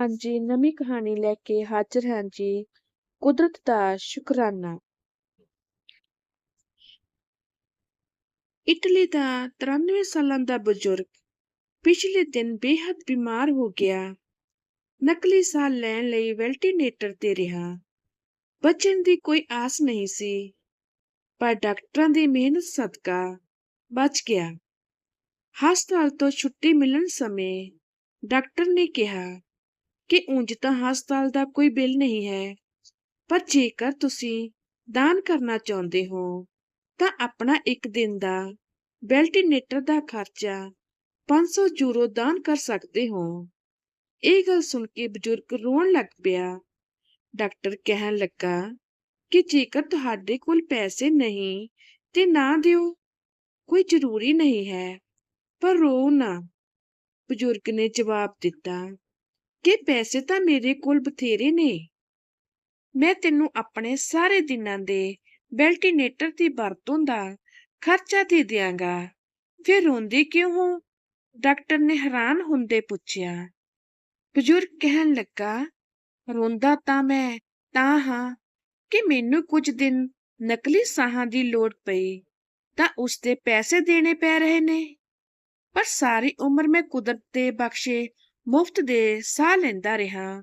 ਹਾਂਜੀ, ਨਵੀਂ ਕਹਾਣੀ ਲੈ ਕੇ ਹਾਜ਼ਰ ਹਾਂ ਜੀ, ਕੁਦਰਤ ਦਾ ਸ਼ੁਕਰਾਨਾ। ਇਟਲੀ ਦਾ 93 ਸਾਲਾਂ ਦਾ ਬਜ਼ੁਰਗ ਪਿਛਲੇ ਦਿਨ ਬੇਹੱਦ ਬਿਮਾਰ ਹੋ ਗਿਆ। ਨਕਲੀ ਸਾਹ ਲੈਣ ਲਈ ਵੈਂਟੀਲੇਟਰ ਤੇ ਰਿਹਾ। ਬਚਣ ਦੀ ਕੋਈ ਆਸ ਨਹੀਂ ਸੀ, ਪਰ ਡਾਕਟਰਾਂ ਦੀ ਮਿਹਨਤ ਸਦਕਾ ਬਚ ਗਿਆ। ਹਸਪਤਾਲ ਤੋਂ ਛੁੱਟੀ ਮਿਲਣ ਸਮੇਂ ਡਾਕਟਰ ਨੇ ਕਿਹਾ ਕਿ ਉਂਝ ਤਾਂ ਹਸਪਤਾਲ ਦਾ ਕੋਈ ਬਿੱਲ ਨਹੀਂ ਹੈ। ਪਰ ਜੇਕਰ ਤੁਸੀਂ ਦਾਨ ਕਰਨਾ ਚਾਹੁੰਦੇ ਹੋ, ਤਾਂ ਆਪਣਾ ਇੱਕ ਦਿਨ ਦਾ ਵੈਂਟੀਲੇਟਰ ਦਾ ਖਰਚਾ 500 ਯੂਰੋ ਦਾਨ ਕਰ ਸਕਦੇ ਹੋ। ਇਹ ਗੱਲ ਸੁਣ ਕੇ ਬਜ਼ੁਰਗ ਰੋਣ ਲੱਗ ਪਿਆ। ਡਾਕਟਰ ਕਹਿਣ ਲੱਗਾ ਕਿ ਜੇਕਰ ਤੁਹਾਡੇ ਕੋਲ ਪੈਸੇ ਨਹੀਂ ਤੇ ਨਾ ਦਿਓ, ਕੋਈ ਜ਼ਰੂਰੀ ਨਹੀਂ ਹੈ। ਪਰ ਰੋ ਨਾ। ਬਜ਼ੁਰਗ ਨੇ ਜਵਾਬ ਦਿੱਤਾ ਕਿ ਪੈਸੇ ਤਾਂ ਮੇਰੇ ਕੋਲ ਬਥੇਰੇ ਨੇ। ਮੈਂ ਤੈਨੂੰ ਆਪਣੇ ਸਾਰੇ ਦਿਨਾਂ ਦੇ ਵੈਂਟੀਲੇਟਰ ਦੀ ਵਰਤੋਂ ਦਾ ਖਰਚਾ ਦੇ ਦਿਆਂਗਾ। ਫਿਰ ਰੋਂਦੇ ਕਿਉਂ ਹੋ? ਡਾਕਟਰ ਨੇ ਹੈਰਾਨ ਹੁੰਦੇ ਪੁੱਛਿਆ। ਬਜ਼ੁਰਗ ਕਹਿਣ ਲੱਗਾ, ਰੋਂਦਾ ਤਾਂ ਮੈਂ, ਤਾਂ ਹਾਂ, ਕਿ ਮੈਨੂੰ ਕੁਝ ਦਿਨ ਨਕਲੀ ਸਾਹਾਂ ਦੀ ਲੋੜ ਪਈ, ਤਾਂ ਉਸ ਦੇ ਪੈਸੇ ਦੇਣੇ ਪੈ ਰਹੇ ਨੇ। ਪਰ ਸਾਰੀ ਉਮਰ ਮੈਂ ਕੁਦਰਤ ਦੇ ਬਖਸ਼ੇ ਮੁਫਤ ਦੇ ਸਾਹ ਲੈਂਦਾ ਰਿਹਾ,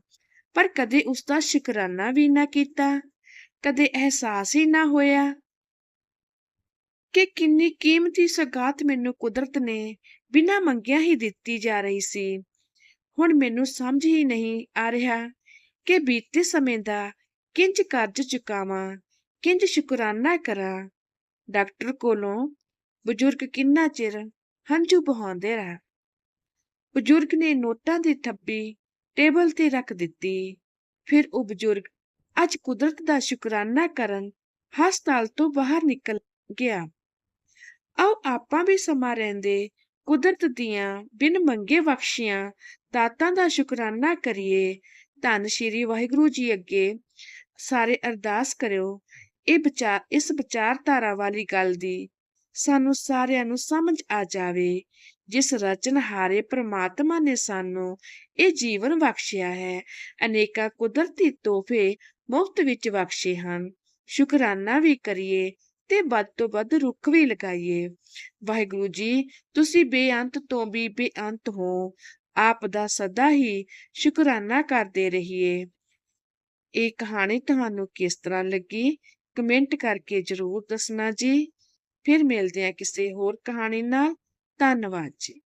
ਪਰ ਕਦੇ ਉਸ ਦਾ ਸ਼ੁਕਰਾਨਾ ਵੀ ਨਾ ਕੀਤਾ, ਕਦੇ ਅਹਿਸਾਸ ਹੀ ਨਾ ਹੋਇਆ ਕਿ ਕਿੰਨੀ ਕੀਮਤੀ ਸਗਾਤ ਮੈਨੂੰ ਕੁਦਰਤ ਨੇ ਬਿਨਾਂ ਮੰਗਿਆ ਹੀ ਦਿੱਤੀ ਜਾ ਰਹੀ ਸੀ। ਹੁਣ ਮੈਨੂੰ ਸਮਝ ਹੀ ਨਹੀਂ ਆ ਰਿਹਾ ਕਿ ਬੀਤੇ ਸਮੇਂ ਦਾ ਕਿੰਜ ਕਰਜ਼ ਚੁਕਾਵਾਂ, ਕਿੰਜ ਸ਼ੁਕਰਾਨਾ ਕਰਾਂ। ਡਾਕਟਰ ਕੋਲੋਂ ਬਜ਼ੁਰਗ ਕਿੰਨਾ ਚਿਰ ਹੰਝੂ ਬਹਾਉਂਦੇ ਰਿਹਾ। ਬਜ਼ੁਰਗ ਨੇ ਨੋਟਾਂ ਦੀ ਥੱਬੀ ਟੇਬਲ ਤੇ ਰੱਖ ਦਿੱਤੀ। ਫਿਰ ਉਹ ਬਜ਼ੁਰਗ ਅੱਜ ਕੁਦਰਤ ਦਾ ਸ਼ੁਕਰਾਨਾ ਕਰਨ ਹਸਪਤਾਲ ਤੋਂ ਬਾਹਰ ਨਿਕਲ ਗਿਆ। ਆਓ ਆਪਾਂ ਵੀ ਸਮਾਂ ਰਹਿੰਦੇ ਕੁਦਰਤ ਦੀਆਂ ਬਿਨ ਮੰਗੇ ਬਖਸ਼ੀਆਂ ਦਾਤਾਂ ਦਾ ਸ਼ੁਕਰਾਨਾ ਕਰੀਏ। ਧੰਨ ਸ਼੍ਰੀ ਵਾਹਿਗੁਰੂ ਜੀ ਅੱਗੇ ਸਾਰੇ ਅਰਦਾਸ ਕਰਿਓ। ਇਹ ਵਿਚਾਰ, ਇਸ ਵਿਚਾਰਧਾਰਾ ਵਾਲੀ ਗੱਲ ਦੀ ਸਾਨੂੰ ਸਾਰਿਆਂ ਨੂੰ ਸਮਝ ਆ ਜਾਵੇ, ਜਿਸ ਰਚਨਹਾਰੇ ਪ੍ਰਮਾਤਮਾ ਨੇ ਸਾਨੂੰ ਇਹ ਜੀਵਨ ਬਖਸ਼ਿਆ ਹੈ। ਅਨੇਕਾਂ ਕੁਦਰਤੀ ਤੋਹਫੇ ਮੁਫਤ ਵਿੱਚ ਬਖਸ਼ੇ ਹਨ। ਸ਼ੁਕਰਾਨਾ ਵੀ ਕਰੀਏ ਤੇ ਵੱਧ ਤੋਂ ਵੱਧ ਰੁੱਖ ਵੀ ਲਗਾਈਏ। ਵਾਹਿਗੁਰੂ ਜੀ, ਤੁਸੀਂ ਬੇਅੰਤ ਤੋਂ ਵੀ ਬੇਅੰਤ ਹੋ। ਆਪ ਦਾ ਸਦਾ ਹੀ ਸ਼ੁਕਰਾਨਾ ਕਰਦੇ ਰਹੀਏ। ਇਹ ਕਹਾਣੀ ਤੁਹਾਨੂੰ ਕਿਸ ਤਰ੍ਹਾਂ ਲੱਗੀ? ਕਮੈਂਟ ਕਰਕੇ ਜਰੂਰ ਦੱਸਣਾ ਜੀ। ਫਿਰ ਮਿਲਦੇ ਹਾਂ ਕਿਸੇ ਹੋਰ ਕਹਾਣੀ ਨਾਲ। ਧੰਨਵਾਦ ਜੀ।